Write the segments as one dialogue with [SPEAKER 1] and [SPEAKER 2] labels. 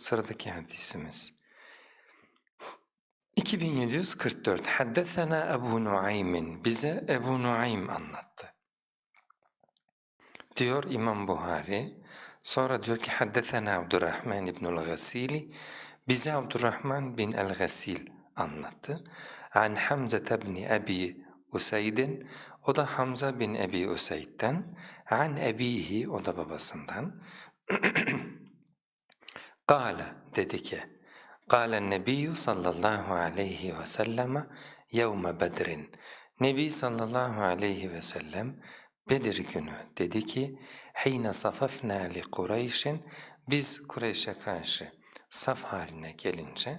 [SPEAKER 1] sıradaki hadisimiz. 2744 Haddesena Ebu Nuaym'in bize Ebu Nuaym anlattı. Diyor İmam Buhari. Sonra diyor ki Haddesena Abdurrahman İbnül Gasili bize Abdurrahman bin el-Gasil anlattı. An Hamza ibn Abi Usayd'in o da Hamza bin Ebi Usayd'den an ebihi o da babasından Kale dedi ki Kale Nebiyyü sallallahu aleyhi ve selleme yevme bedrin Nebi sallallahu aleyhi ve sellem Bedir günü dedi ki Heyne safafna li Kureyş'in biz Kureyş'e karşı saf haline gelince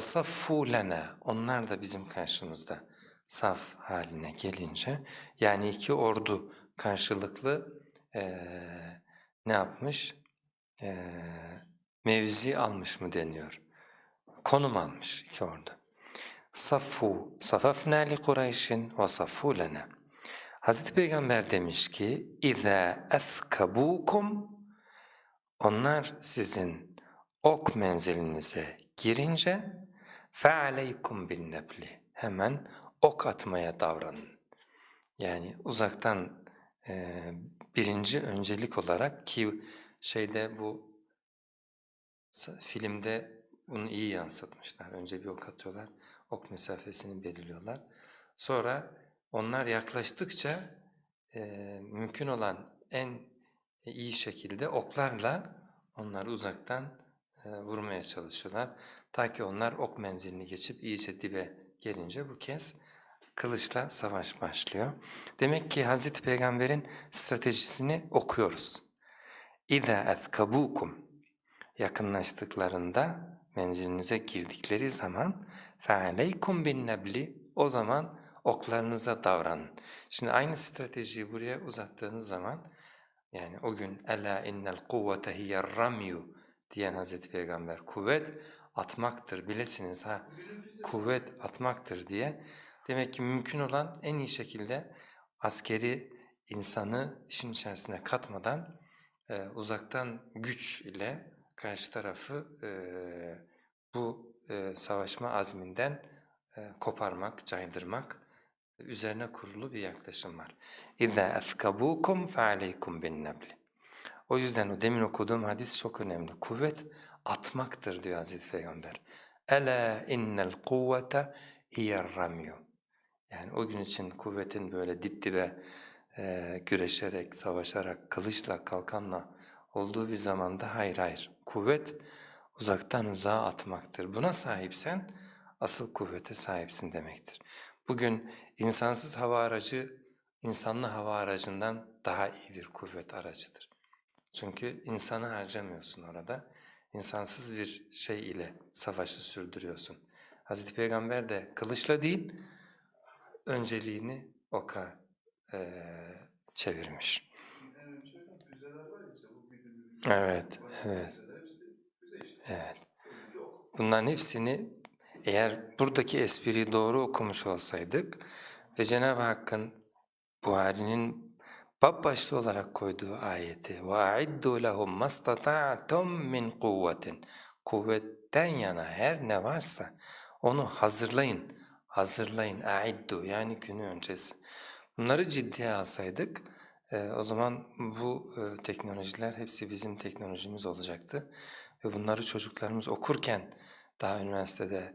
[SPEAKER 1] saffu lena onlar da bizim karşımızda saf haline gelince yani iki ordu karşılıklı eee, ne yapmış? Eee, mevzi almış mı deniyor? Konum almış iki ordu. Saffu, safafna li Kureyş'in ve saffu lena. Hazreti Peygamber demiş ki اِذَا اَثْكَبُوكُمْ Onlar sizin ok menzilinize girince فَعَلَيْكُمْ بِالنَّبْلِ Hemen ok atmaya davranın. Yani uzaktan e, birinci öncelik olarak ki şeyde bu sa- filmde bunu iyi yansıtmışlar. Önce bir ok atıyorlar, ok mesafesini belirliyorlar. Sonra onlar yaklaştıkça e, mümkün olan en iyi şekilde oklarla onları uzaktan e, vurmaya çalışıyorlar. Ta ki onlar ok menzilini geçip iyice dibe gelince bu kez kılıçla savaş başlıyor. Demek ki Hazreti Peygamber'in stratejisini okuyoruz. اِذَا اَذْكَبُوكُمْ Yakınlaştıklarında menzilinize girdikleri zaman فَعَلَيْكُمْ بِالنَّبْلِ O zaman oklarınıza davranın. Şimdi aynı stratejiyi buraya uzattığınız zaman yani o gün ela innel kuvvete hiyer ramyu diyen Hazreti Peygamber kuvvet atmaktır bilesiniz ha kuvvet atmaktır diye demek ki mümkün olan en iyi şekilde askeri insanı işin içerisine katmadan e, uzaktan güç ile karşı tarafı e, bu e, savaşma azminden e, koparmak, caydırmak üzerine kurulu bir yaklaşım var. اِذَا اَثْكَبُوكُمْ فَعَلَيْكُمْ بِالنَّبْلِ O yüzden o demin okuduğum hadis çok önemli. Kuvvet atmaktır diyor Hazreti Peygamber. اَلَا اِنَّ الْقُوَّةَ هِيَ الرَّمْيُ Yani o gün için kuvvetin böyle dip dibe e, güreşerek, savaşarak, kılıçla, kalkanla olduğu bir zamanda hayır hayır. Kuvvet uzaktan uzağa atmaktır. Buna sahipsen asıl kuvvete sahipsin demektir. Bugün insansız hava aracı insanlı hava aracından daha iyi bir kuvvet aracıdır. Çünkü insanı harcamıyorsun orada. İnsansız bir şey ile savaşı sürdürüyorsun. Hazreti Peygamber de kılıçla değil, önceliğini oka eee, çevirmiş.
[SPEAKER 2] En önce
[SPEAKER 1] Evet.
[SPEAKER 2] Önce ok.
[SPEAKER 1] Bunların hepsini eğer buradaki espriyi doğru okumuş olsaydık ve Cenab-ı Hakk'ın Buhari'nin bab başlı olarak koyduğu ayeti وَاَعِدُّوا لَهُمْ مَسْتَطَعْتُمْ مِنْ قُوَّةٍ Kuvvetten yana her ne varsa onu hazırlayın, hazırlayın, اَعِدُّوا yani günü öncesi. Bunları ciddiye alsaydık e, o zaman bu e, teknolojiler hepsi bizim teknolojimiz olacaktı. Ve bunları çocuklarımız okurken, daha üniversitede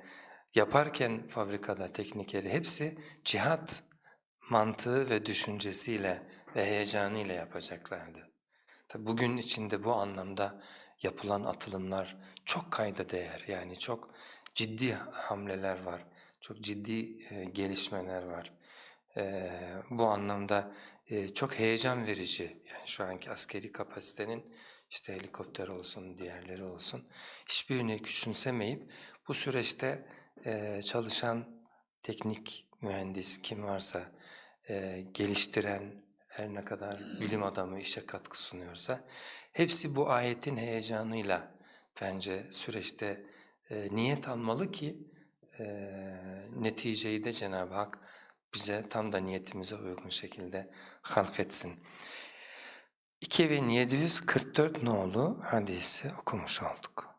[SPEAKER 1] yaparken fabrikada teknikleri hepsi cihat mantığı ve düşüncesiyle ve heyecanıyla yapacaklardı. Tabi bugün içinde bu anlamda yapılan atılımlar çok kayda değer yani çok ciddi hamleler var, çok ciddi e, gelişmeler var. E, bu anlamda e, çok heyecan verici yani şu anki askeri kapasitenin işte helikopter olsun, diğerleri olsun hiçbirini küçümsemeyip bu süreçte e, çalışan teknik mühendis kim varsa e, geliştiren her ne kadar bilim adamı işe katkı sunuyorsa hepsi bu ayetin heyecanıyla bence süreçte e, niyet almalı ki e, neticeyi de Cenab-ı Hak bize tam da niyetimize uygun şekilde halk etsin. 2744 nolu hadisi okumuş olduk.